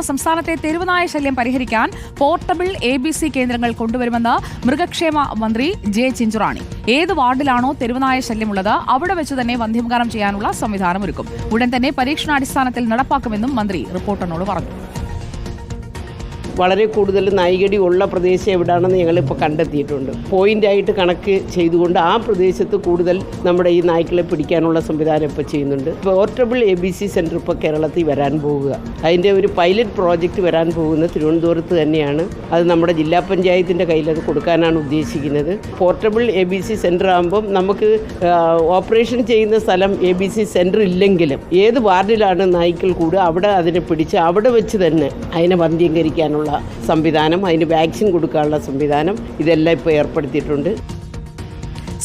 സംസ്ഥാനത്തെ തെരുവുനായ ശല്യം പരിഹരിക്കാൻ പോർട്ടബിൾ എ ബി സി കേന്ദ്രങ്ങൾ കൊണ്ടുവരുമെന്ന് മൃഗക്ഷേമ മന്ത്രി ജെ ചിഞ്ചുറാണി. ഏത് വാർഡിലാണോ തെരുവുനായ ശല്യമുള്ളത് അവിടെ വെച്ച് തന്നെ വന്ധ്യംകാരം ചെയ്യാനുള്ള സംവിധാനമൊരുക്കും ഉടൻ തന്നെ പരീക്ഷണാടിസ്ഥാനത്തിൽ നടപ്പാക്കുമെന്നും മന്ത്രി റിപ്പോർട്ടറിനോട് പറഞ്ഞു. വളരെ കൂടുതൽ നായികടി ഉള്ള പ്രദേശം എവിടെയാണെന്ന് ഞങ്ങളിപ്പോൾ കണ്ടെത്തിയിട്ടുണ്ട്. പോയിന്റായിട്ട് കണക്ക് ചെയ്തുകൊണ്ട് ആ പ്രദേശത്ത് കൂടുതൽ നമ്മുടെ ഈ നായ്ക്കളെ പിടിക്കാനുള്ള സംവിധാനം ഇപ്പോൾ ചെയ്യുന്നുണ്ട്. Portable A B C centre ഇപ്പോൾ കേരളത്തിൽ വരാൻ പോവുക. അതിന്റെ ഒരു പൈലറ്റ് പ്രോജക്റ്റ് വരാൻ പോകുന്നത് തിരുവനന്തപുരത്ത് തന്നെയാണ്. അത് നമ്മുടെ ജില്ലാ പഞ്ചായത്തിന്റെ കയ്യിൽ അത് കൊടുക്കാനാണ് ഉദ്ദേശിക്കുന്നത്. Portable A B C centre ആകുമ്പം നമുക്ക് ഓപ്പറേഷൻ ചെയ്യുന്ന സ്ഥലം എ ബി സി സെന്റർ ഇല്ലെങ്കിലും ഏത് വാർഡിലാണ് നായ്ക്കൾ കൂടുക അവിടെ അതിനെ പിടിച്ച് അവിടെ വെച്ച് തന്നെ അതിനെ വന്ധ്യീകരിക്കാനുള്ള സംവിധാനം അതിന് വാക്സിൻ കൊടുക്കാനുള്ള സംവിധാനം ഇതെല്ലാം ഇപ്പോൾ ഏർപ്പെടുത്തിയിട്ടുണ്ട്.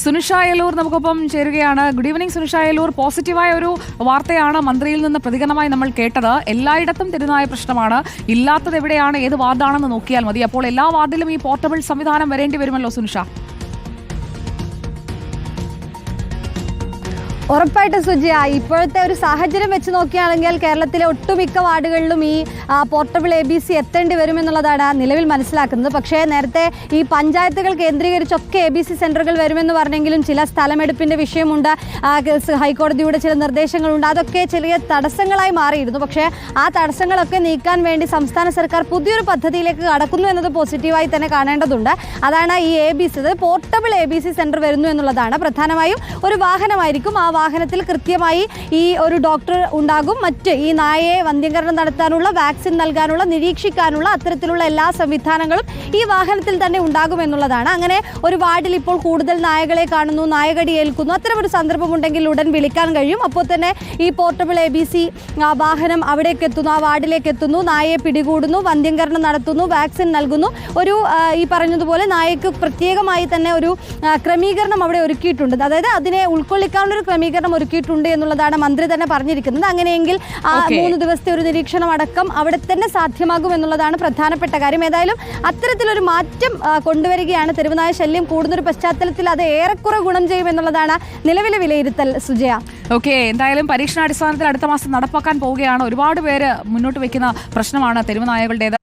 സുനിഷ അയലൂർ നമുക്കൊപ്പം ചേരുകയാണ്. ഗുഡ് ഈവനിങ് സുനിഷ പോസിറ്റീവായ ഒരു വാർത്തയാണ് മന്ത്രിയിൽ നിന്ന് പ്രതികരണമായി നമ്മൾ കേട്ടത്. എല്ലായിടത്തും തെരുനായ പ്രശ്നമാണ്. ഇല്ലാത്തത് എവിടെയാണ്? ഏത് വാർഡാണെന്ന് നോക്കിയാൽ മതി. അപ്പോൾ എല്ലാ വാർഡിലും ഈ പോർട്ടബിൾ സംവിധാനം വരേണ്ടി വരുമല്ലോ സുനിഷ? ഉറപ്പായിട്ടും സുജിയ ഇപ്പോഴത്തെ ഒരു സാഹചര്യം വെച്ച് നോക്കുകയാണെങ്കിൽ കേരളത്തിലെ ഒട്ടുമിക്ക വാർഡുകളിലും ഈ പോർട്ടബിൾ എ ബി സി എത്തേണ്ടി വരുമെന്നുള്ളതാണ് നിലവിൽ മനസ്സിലാക്കുന്നത്. പക്ഷേ നേരത്തെ ഈ പഞ്ചായത്തുകൾ കേന്ദ്രീകരിച്ചൊക്കെ എ ബി സി സെന്ററുകൾ വരുമെന്ന് പറഞ്ഞെങ്കിലും ചില സ്ഥലമെടുപ്പിന്റെ വിഷയമുണ്ട്. ഹൈക്കോടതിയുടെ ചില നിർദ്ദേശങ്ങളുണ്ട്. അതൊക്കെ ചെറിയ തടസ്സങ്ങളായി മാറിയിരുന്നു. പക്ഷേ ആ തടസ്സങ്ങളൊക്കെ നീക്കാൻ വേണ്ടി സംസ്ഥാന സർക്കാർ പുതിയൊരു പദ്ധതിയിലേക്ക് കടക്കുന്നു എന്നത് പോസിറ്റീവായി തന്നെ കാണേണ്ടതുണ്ട്. അതാണ് ഈ A B C portable A B C centre വരുന്നു എന്നുള്ളതാണ്. പ്രധാനമായും ഒരു വാഹനമായിരിക്കും. ആ വാഹനത്തിൽ കൃത്യമായി ഈ ഒരു ഡോക്ടർ ഉണ്ടാകും. മറ്റ് ഈ നായയെ വന്ധ്യംകരണം നടത്താനുള്ള വാക്സിൻ നൽകാനുള്ള നിരീക്ഷിക്കാനുള്ള അത്തരത്തിലുള്ള എല്ലാ സംവിധാനങ്ങളും ഈ വാഹനത്തിൽ തന്നെ ഉണ്ടാകും എന്നുള്ളതാണ്. അങ്ങനെ ഒരു വാർഡിൽ ഇപ്പോൾ കൂടുതൽ നായകളെ കാണുന്നു നായകടി ഏൽക്കുന്നു. അത്തരമൊരു സന്ദർഭമുണ്ടെങ്കിൽ ഉടൻ വിളിക്കാൻ കഴിയും. അപ്പോൾ തന്നെ ഈ പോർട്ടബിൾ എ ബി സി വാഹനം അവിടേക്ക് എത്തുന്നു ആ വാർഡിലേക്ക് എത്തുന്നു. നായയെ പിടികൂടുന്നു വന്ധ്യംകരണം നടത്തുന്നു വാക്സിൻ നൽകുന്നു. ഒരു ഈ പറഞ്ഞതുപോലെ നായക്ക് പ്രത്യേകമായി തന്നെ ഒരു ക്രമീകരണം അവിടെ ഒരുക്കിയിട്ടുണ്ട്. അതായത് അതിനെ ഉൾക്കൊള്ളിക്കാനുള്ള ഒരു ക്രമീകരണം ഒരുക്കിയിട്ടുണ്ട് എന്നുള്ളതാണ് മന്ത്രി തന്നെ പറഞ്ഞിരിക്കുന്നത്. അങ്ങനെയെങ്കിൽ ആ മൂന്ന് ദിവസത്തെ ഒരു നിരീക്ഷണം അടക്കം അവിടെ തന്നെ സാധ്യമാകും എന്നുള്ളതാണ് പ്രധാനപ്പെട്ട കാര്യം. ഏതായാലും അത്തരത്തിലൊരു മാറ്റം കൊണ്ടുവരികയാണ് തെരുവുനായ ശല്യം കൂടുന്നൊരു പശ്ചാത്തലത്തിൽ അത് ഏറെക്കുറെ ഗുണം ചെയ്യും എന്നുള്ളതാണ് നിലവിലെ വിലയിരുത്തൽ. സുജയ. ഓക്കെ. എന്തായാലും പരീക്ഷണാടിസ്ഥാനത്തിൽ അടുത്ത മാസം നടപ്പാക്കാൻ പോവുകയാണ്. ഒരുപാട് പേര് മുന്നോട്ട് വെക്കുന്ന പ്രശ്നമാണ് തെരുവുനായകളുടേത്.